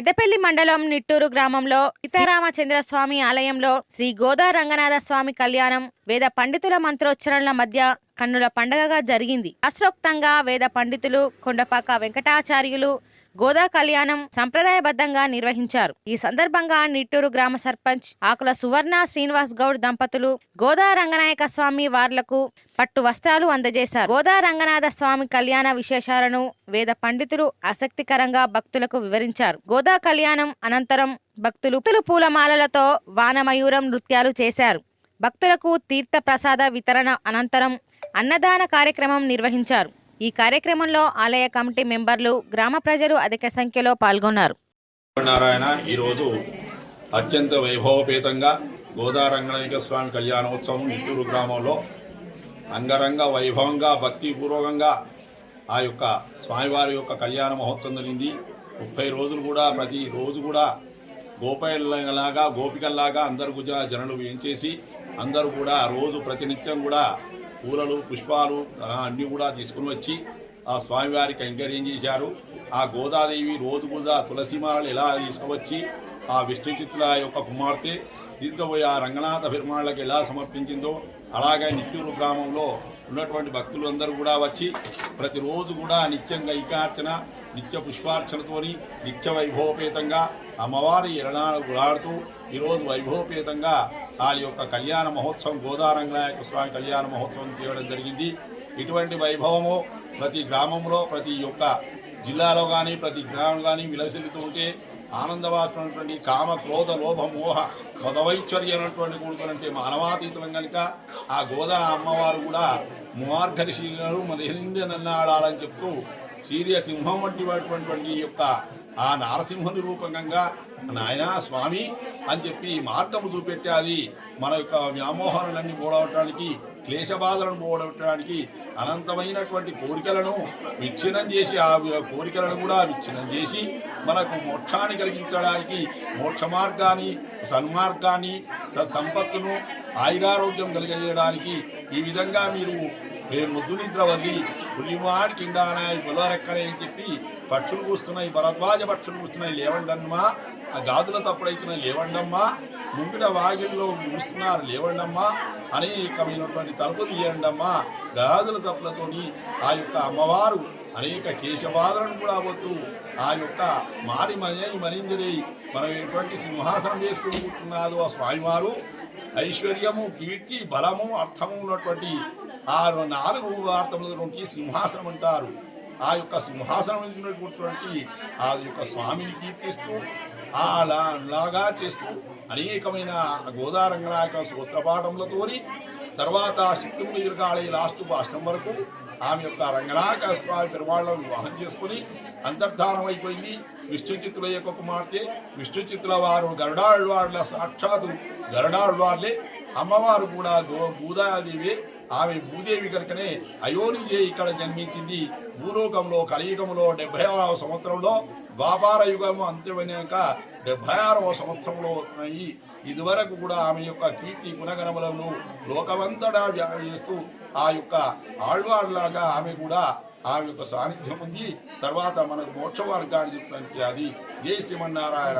పెద్దపల్లి మండలం నిట్టూరు గ్రామంలో సీతారామచంద్ర స్వామి ఆలయంలో శ్రీ గోదా రంగనాథ స్వామి కళ్యాణం వేద పండితుల మంత్రోచ్చరణల మధ్య కన్నుల పండగగా జరిగింది. శాస్త్రోక్తంగా వేద పండితులు కొండపాక వెంకటాచార్యులు గోదా కళ్యాణం సంప్రదాయబద్ధంగా నిర్వహించారు. ఈ సందర్భంగా నిట్టూరు గ్రామ సర్పంచ్ ఆకుల సువర్ణ శ్రీనివాస్ గౌడ్ దంపతులు గోదా రంగనాయక స్వామి వార్లకు పట్టు వస్త్రాలు అందజేశారు. గోదా రంగనాథ స్వామి కళ్యాణ విశేషాలను వేద పండితులు ఆసక్తికరంగా భక్తులకు వివరించారు. గోదా కళ్యాణం అనంతరం భక్తులు భక్తులు పూలమాలలతో వానమయూరం నృత్యాలు చేశారు. భక్తులకు తీర్థ ప్రసాద వితరణ అనంతరం అన్నదాన కార్యక్రమం నిర్వహించారు. ఈ కార్యక్రమంలో ఆలయ కమిటీ మెంబర్లు గ్రామ ప్రజలు అధిక సంఖ్యలో పాల్గొన్నారు. నారాయణ ఈరోజు అత్యంత వైభవపేతంగా గోదారంగనాయక స్వామి కళ్యాణోత్సవం నిట్టూరు గ్రామంలో అంగరంగ వైభవంగా భక్తిపూర్వకంగా ఆ యొక్క స్వామివారి యొక్క కళ్యాణ మహోత్సవం జరిగింది. ముప్పై రోజులు కూడా ప్రతి రోజు కూడా గోపాలలాగా గోపికల్లాగా అందరు కూడా జనులు వేయించేసి అందరూ కూడా రోజు ప్రతినిత్యం కూడా పూలలు పుష్పాలు అన్నీ కూడా తీసుకుని వచ్చి ఆ స్వామివారికి కైంకర్యం చేశారు. ఆ గోదాదేవి రోజు కూడా తులసిమాలను ఎలా తీసుకువచ్చి ఆ విష్ణుచిత్తుల యొక్క కుమార్తె తీసుకుపోయి ఆ రంగనాథ పెరుమాళ్ళకి ఎలా సమర్పించిందో అలాగే నిట్టూరు గ్రామంలో ఉన్నటువంటి భక్తులందరూ కూడా వచ్చి ప్రతిరోజు కూడా నిత్యంగా ఇకార్చన నిత్య పుష్పార్చనతోని నిత్య వైభవపేతంగా అమ్మవారి ఎరణాలు గులాడుతూ ఈరోజు వైభవపేతంగా ఆ యొక్క కళ్యాణ మహోత్సవం గోదారంగనాయక స్వామి కళ్యాణ మహోత్సవం చేయడం జరిగింది. ఇటువంటి వైభవము ప్రతి గ్రామంలో ప్రతి యొక్క జిల్లాలో కానీ ప్రతి గ్రామం కానీ విలసిల్లుతూ ఉంటే ఆనందవాసమైనటువంటి కామ క్రోధ లోభ మోహ మదవైశ్వర్య అనేటువంటి కూడుకునంటే మానవాతీతం కనుక ఆ గోదా అమ్మవారు కూడా మువార్ఘర్షిగారు మరిహిందనన్నాడాలని చెప్తూ సీరియ సింహం వంటి యొక్క ఆ నారసింహుని రూపకంగా నాయనా స్వామి అని చెప్పి మార్గము చూపెట్టి అది మన యొక్క వ్యామోహాలన్నీ పోడవటానికి క్లేశబాధలను పోగొట్టడానికి అనంతమైనటువంటి కోరికలను విచ్ఛిన్నం చేసి ఆ కోరికలను కూడా విచ్ఛిన్నం చేసి మనకు మోక్షాన్ని కలిగించడానికి మోక్ష మార్గాన్ని సన్మార్గాన్ని సత్సంపత్తును ఆయురారోగ్యం కలిగజేయడానికి ఈ విధంగా మీరు ఏ ముద్దు నిద్ర వదిలి పులిమాడి కిండానాయి బులరెక్కనే అని చెప్పి పక్షులు కూస్తున్నాయి భరద్వాజ పక్షులు కూస్తున్నాయి లేవండమ్మా ఆ గాదుల తప్పుడైతున్నాయి లేవండమ్మా ముంగిట వాగిల్లో కూస్తున్నారు లేవండమ్మా అనేకమైనటువంటి తలుపులు తీయండమ్మా గాజుల తప్పులతోని ఆ యొక్క అమ్మవారు అనేక కేశవాదులను కూడా వద్దు ఆ యొక్క మారి మనీ మరిందిరి మనం ఎటువంటి సింహాసనం చేసుకుంటున్నాదో ఆ స్వామివారు. ఐశ్వర్యము కీర్తి బలము అర్థము ఉన్నటువంటి ఆ నాలుగు అర్థములటువంటి సింహాసనం అంటారు. ఆ యొక్క సింహాసనం ఆ యొక్క స్వామిని కీర్తిస్తూ అలా లాగా చేస్తూ అనేకమైన గోదారంగనాయక సూత్రపాఠములతోని తర్వాత శక్తిముడి ఎదురుగాడే లాస్ట్ భాషణం వరకు ఆమె యొక్క రంగనాయక స్వామి పెరుమాళ్ళను వివాహం చేసుకుని అంతర్ధానం అయిపోయింది. విష్ణుచిత్తుల యొక్క కుమార్తె విష్ణుచిత్తుల వారు గరుడాళ్వార్ల సాక్షాత్తు గరుడాళ్వార్లే అమ్మవారు కూడా గో భూదాదేవి ఆమె భూదేవి కనుకనే అయోనిజే ఇక్కడ జన్మించింది. భూలోకంలో కలియుగంలో డెబ్బై ఆరవ సంవత్సరంలో ద్వాపార యుగము అంత్యమైనాక డెబ్బై ఆరవ సంవత్సరంలో ఉన్నాయి. ఇదివరకు కూడా ఆమె యొక్క కీర్తి గుణగణములను లోకమంతటా చేస్తూ ఆ యొక్క ఆళ్వార్లాగా ఆమె కూడా ఆమె యొక్క సాన్నిధ్యం ఉంది. తర్వాత మనకు మోక్ష మార్గాన్ని చెప్తానికి అది. జై శ్రీమన్నారాయణ.